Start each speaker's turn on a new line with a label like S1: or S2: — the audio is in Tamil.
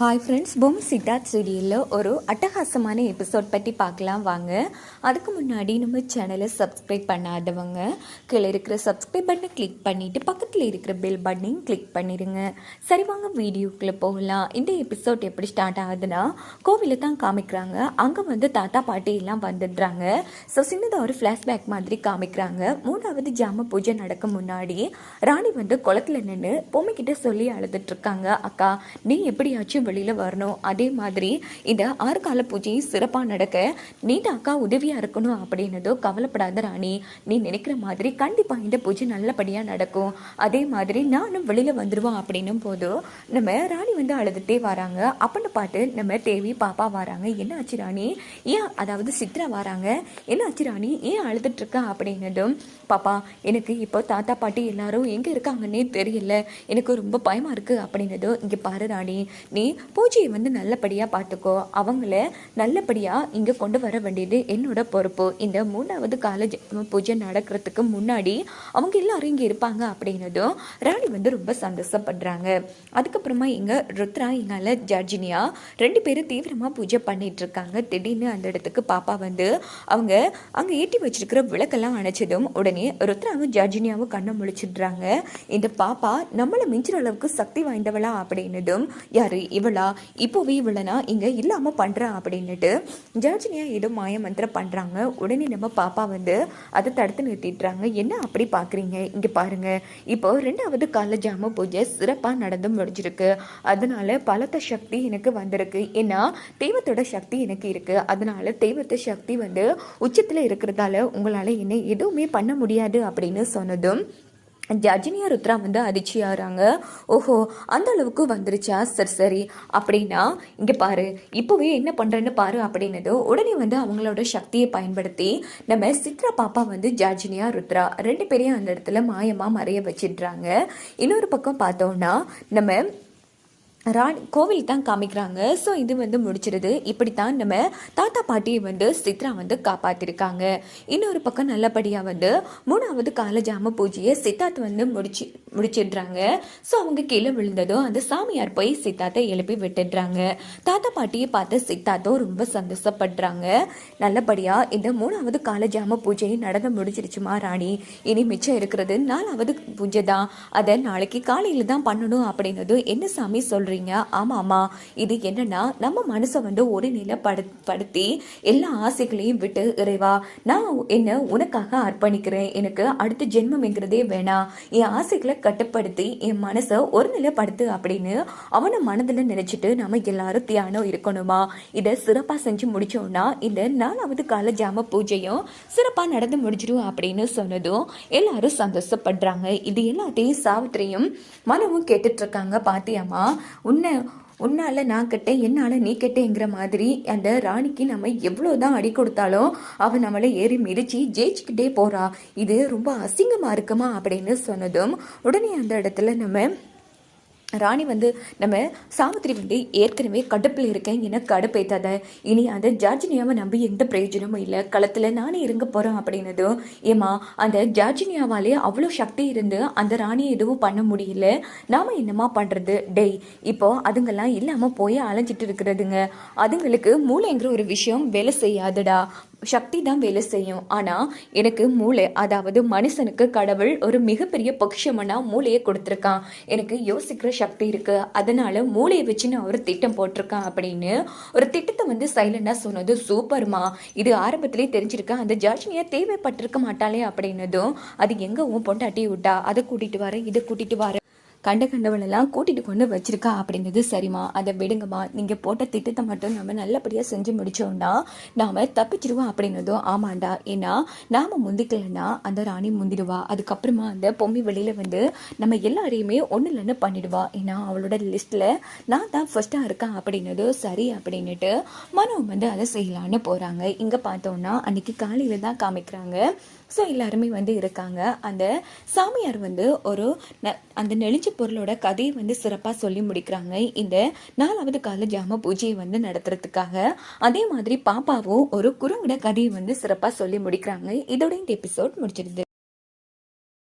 S1: ஹாய் ஃப்ரெண்ட்ஸ் பொம் சித்தார்த் ஸ்டுடியோவில் ஒரு அட்டகாசமான எபிசோட் பற்றி பார்க்கலாம் வாங்க. அதுக்கு முன்னாடி நம்ம சேனலை சப்ஸ்கிரைப் பண்ணாதவங்க கீழே இருக்கிற சப்ஸ்கிரைப் பட்டனை கிளிக் பண்ணிவிட்டு பக்கத்தில் இருக்கிற பெல் பட்டனையும் கிளிக் பண்ணிடுங்க சரி வாங்க வீடியோக்குள்ளே போகலாம். இந்த எபிசோட் எப்படி ஸ்டார்ட் ஆகுதுன்னா கோவிலில் தான் காமிக்கிறாங்க. அங்கே வந்து தாத்தா பாட்டி எல்லாம் வந்துடுறாங்க. ஸோ சின்னதாக ஒரு ஃப்ளாஷ்பேக் மாதிரி காமிக்கிறாங்க. மூணாவது ஜாம பூஜை நடக்க முன்னாடி ராணி வந்து குளத்துல நின்று பொம்மைக்கிட்ட சொல்லி அழுதுட்டு இருக்காங்க. அக்கா நீ எப்படியாச்சும் வெளியில் வரணும். அதே மாதிரி இந்த ஆறுகால பூஜையும் சிறப்பாக நடக்க நீ தான் அக்கா உதவியாக இருக்கணும் அப்படின்னதோ கவலைப்படாத ராணி. நீ நினைக்கிற மாதிரி கண்டிப்பாக இந்த பூஜை நல்லபடியாக நடக்கும். அதே மாதிரி நானும் வெளியில் வந்துடுவோம் அப்படின்னும் போதும் நம்ம ராணி வந்து அழுதுகிட்டே வராங்க. அப்படின்னு பாட்டு நம்ம தேவி பாப்பா வராங்க. என்ன ஆச்சு ராணி? ஏன் அதாவது சித்ரா வராங்க? என்ன ஆச்சு ராணி? ஏன் அழுதுட்டுருக்கா அப்படின்னதும் பாப்பா எனக்கு இப்போ தாத்தா பாட்டி எல்லாரும் எங்கே இருக்காங்கன்னே தெரியல. எனக்கு ரொம்ப பயமாக இருக்குது அப்படின்னதும் இங்கே பாரு ராணி. நீ பூஜையை வந்து நல்லபடியாக பார்த்துக்கோ. அவங்கள நல்லபடியாக இங்கே கொண்டு வர வேண்டியது என்னோட பொறுப்பு. இந்த மூணாவது கால பூஜை நடக்கிறதுக்கு முன்னாடி அவங்க எல்லாரும் இங்கே இருப்பாங்க அப்படின்னதும் ராணி வந்து ரொம்ப சந்தோஷப்படுறாங்க. அதுக்கப்புறமா இங்கே ருத்ரா எங்கால ஜார்ஜினியா ரெண்டு பேரும் தீவிரமாக பூஜை பண்ணிட்டு இருக்காங்க. திடீர்னு அந்த இடத்துக்கு பாப்பா வந்து அவங்க அங்கே ஏற்றி வச்சிருக்கிற விளக்கெல்லாம் அணைச்சதும் உடனே ருத்ராவும் ஜார்ஜினியாவும் கண்ணை முழிச்சிடுறாங்க. இந்த பாப்பா நம்மளை மிஞ்சுற அளவுக்கு சக்தி வாய்ந்தவளா அப்படின்னதும் யாரு? இவளா? இப்போவே இவளனா? இங்கே இல்லாமல் பண்ணுறா அப்படின்னுட்டு ஜார்ஜினியா ஏதோ மாய மந்திரம் பண்ணுறாங்க உடனே நம்ம பாப்பா வந்து அதை தடுத்து நிறுத்திடுறாங்க. என்ன அப்படி பார்க்குறீங்க இங்கே பாருங்க. இப்போ ரெண்டாவது கால ஜாம பூஜை சிறப்பாக நடந்து முடிஞ்சிருக்கு. அதனால பலத்த சக்தி எனக்கு வந்திருக்கு. ஏன்னா தெய்வத்தோட சக்தி எனக்கு இருக்குது அதனால தெய்வத்தை சக்தி வந்து உச்சத்தில் இருக்கிறதால உங்களால் என்ன எதுவுமே பண்ண முடியாது அப்படின்னு சொன்னதும் ஜர்ஜினியா ருத்ரா வந்து அதிர்ச்சியாகிறாங்க ஓஹோ அந்த அளவுக்கு வந்துருச்சா சரி சரி. அப்படின்னா இங்கே பாரு இப்போவே என்ன பண்ணுறேன்னு பாரு அப்படின்னது உடனே வந்து அவங்களோட சக்தியை பயன்படுத்தி நம்ம சித்ரா பாப்பா வந்து ஜர்ஜினியா ருத்ரா ரெண்டு பேரையும் அந்த இடத்துல மாயமாக மறைய வச்சிடுறாங்க. இன்னொரு பக்கம் பார்த்தோம்னா நம்ம ராணி கோவில் தான் காமிக்கிறாங்க. ஸோ இது வந்து முடிச்சிருது. இப்படித்தான் நம்ம தாத்தா பாட்டியை வந்து சித்ரா வந்து காப்பாற்றிருக்காங்க இன்னொரு பக்கம் நல்லபடியாக வந்து மூணாவது கால ஜாம பூஜையை சித்தார்த் வந்து முடிச்சு முடிச்சிடுறாங்க. ஸோ அவங்க கீழே விழுந்ததும் அந்த சாமியார் போய் சித்தார்த்தை எழுப்பி விட்டுடுறாங்க. தாத்தா பாட்டியை பார்த்து சித்தார்த்தும் ரொம்ப சந்தோஷப்படுறாங்க. நல்லபடியாக இந்த மூணாவது கால ஜாம பூஜையை நடந்து முடிச்சிருச்சுமா ராணி? இனி மிச்சம் இருக்கிறது நாலாவது பூஜை தான். அதை நாளைக்கு காலையில் தான் பண்ணணும் அப்படின்னதும் என்ன சாமி சொல்கிறீங்க ஆமாம் ஆமாம் இது என்னென்னா நம்ம மனசை வந்து ஒரு நிலைப்படு படுத்தி எல்லா ஆசைகளையும் விட்டு இறைவா நான் என்ன உனக்காக அர்ப்பணிக்கிறேன். எனக்கு அடுத்த ஜென்மம்ங்கிறதே வேணாம். என் ஆசைகளை கட்டுப்படுத்தி என் மனசை ஒரு நிலைப்படுத்து அப்படின்னு அவனை மனதில் நினைச்சிட்டு நம்ம எல்லாரும் தியானம் இருக்கணுமா? இதை சிறப்பாக செஞ்சு முடித்தோம்னா இந்த நாலாவது கால ஜாம பூஜையும் சிறப்பாக நடந்து முடிஞ்சிடும் அப்படின்னு சொன்னதும் எல்லாரும் சந்தோஷப்படுறாங்க. இது எல்லாத்தையும் சாவித்திரியும் மனமும் கேட்டுட்ருக்காங்க இருக்காங்க. உன்னை உன்னால் நான் கெட்டேன் என்னால் நீ கெட்டேங்கிற மாதிரி அந்த ராணிக்கு நம்ம எவ்வளோ தான் அடி கொடுத்தாலும் அவன் நம்மளை ஏறி மிதிச்சு ஜெயிச்சுக்கிட்டே போகிறா இது ரொம்ப அசிங்கமாக இருக்குமா அப்படின்னு சொன்னதும் உடனே அந்த இடத்துல நம்ம ராணி வந்து நம்ம சாவித்திரி வந்து ஏற்கனவே கடுப்பில் இருக்கேன் என கடுப்பேத்தாத? இனி அந்த ஜார்ஜினியாவை நம்பி எந்த பிரயோஜனமும் இல்லை. களத்தில் நானே இருங்க போகிறோம் அப்படின்னதும் ஏமா அந்த ஜார்ஜினியாவாலே அவ்வளோ சக்தி இருந்து அந்த ராணியை எதுவும் பண்ண முடியல. நாம் என்னமா பண்ணுறது டேய் இப்போ அதுங்கெல்லாம் இல்லாமல் போய் அலைஞ்சிட்டு இருக்கிறதுங்க. அதுங்களுக்கு மூளைங்கிற ஒரு விஷயம் வேலை செய்யாதுடா. சக்தி தான் வேலை செய்யும். ஆனால் எனக்கு மூளை அதாவது மனுஷனுக்கு கடவுள் ஒரு மிகப்பெரிய பொக்கிஷமனா மூளையை கொடுத்துருக்கான். எனக்கு யோசிக்கிற சக்தி இருக்கு. அதனால மூளையை வச்சு நான் ஒரு திட்டம் போட்டிருக்கேன் அப்படின்னு ஒரு திட்டத்தை வந்து சைலண்டாக சொன்னது சூப்பர்மா. இது ஆரம்பத்திலே தெரிஞ்சிருக்கேன் அந்த ஜாஷினியை தேவைப்பட்டிருக்க மாட்டாளே அப்படின்னதும் அது எங்கே உன் பொண்டாட்டி விட்டா? அதை கூட்டிட்டு வர இதை கூட்டிட்டு வர. கண்ட கண்டவளெல்லாம் கூட்டிட்டு கொண்டு வச்சிருக்கா அப்படின்றது சரிம்மா. அதை விடுங்கம்மா. நீங்கள் போட்ட திட்டத்தை மட்டும் நம்ம நல்லபடியாக செஞ்சு முடித்தோம்னா நாம் தப்பிச்சிருவோம் அப்படின்னதும் ஆமாண்டா. ஏன்னா நாம் முந்திக்கலைன்னா அந்த ராணி முந்திடுவா. அதுக்கப்புறமா அந்த பொம்மி வெளியில் வந்து நம்ம எல்லாரையுமே ஒன்று இல்லைன்னு பண்ணிடுவா. ஏன்னா அவளோட லிஸ்ட்டில் நான் தான் ஃபர்ஸ்ட்டாக இருக்கேன் அப்படின்னது சரி அப்படின்னுட்டு மனம் வந்து அதை செய்யலான்னு போகிறாங்க இங்கே பார்த்தோன்னா அன்றைக்கி காலையில் தான் காமிக்கிறாங்க. ஸோ எல்லாருமே வந்து இருக்காங்க. அந்த சாமியார் வந்து ஒரு ந- அந்த நெளிஞ்ச பொருளோட கதையை வந்து சிறப்பாக சொல்லி முடிக்கிறாங்க. இந்த நாலாவது கால ஜாம பூஜையை வந்து நடத்துறதுக்காக. அதே மாதிரி பாப்பாவும் ஒரு குறுங்கிட கதையை வந்து சிறப்பாக சொல்லி முடிக்கிறாங்க. இதோட இந்த எபிசோட் முடிச்சிருது.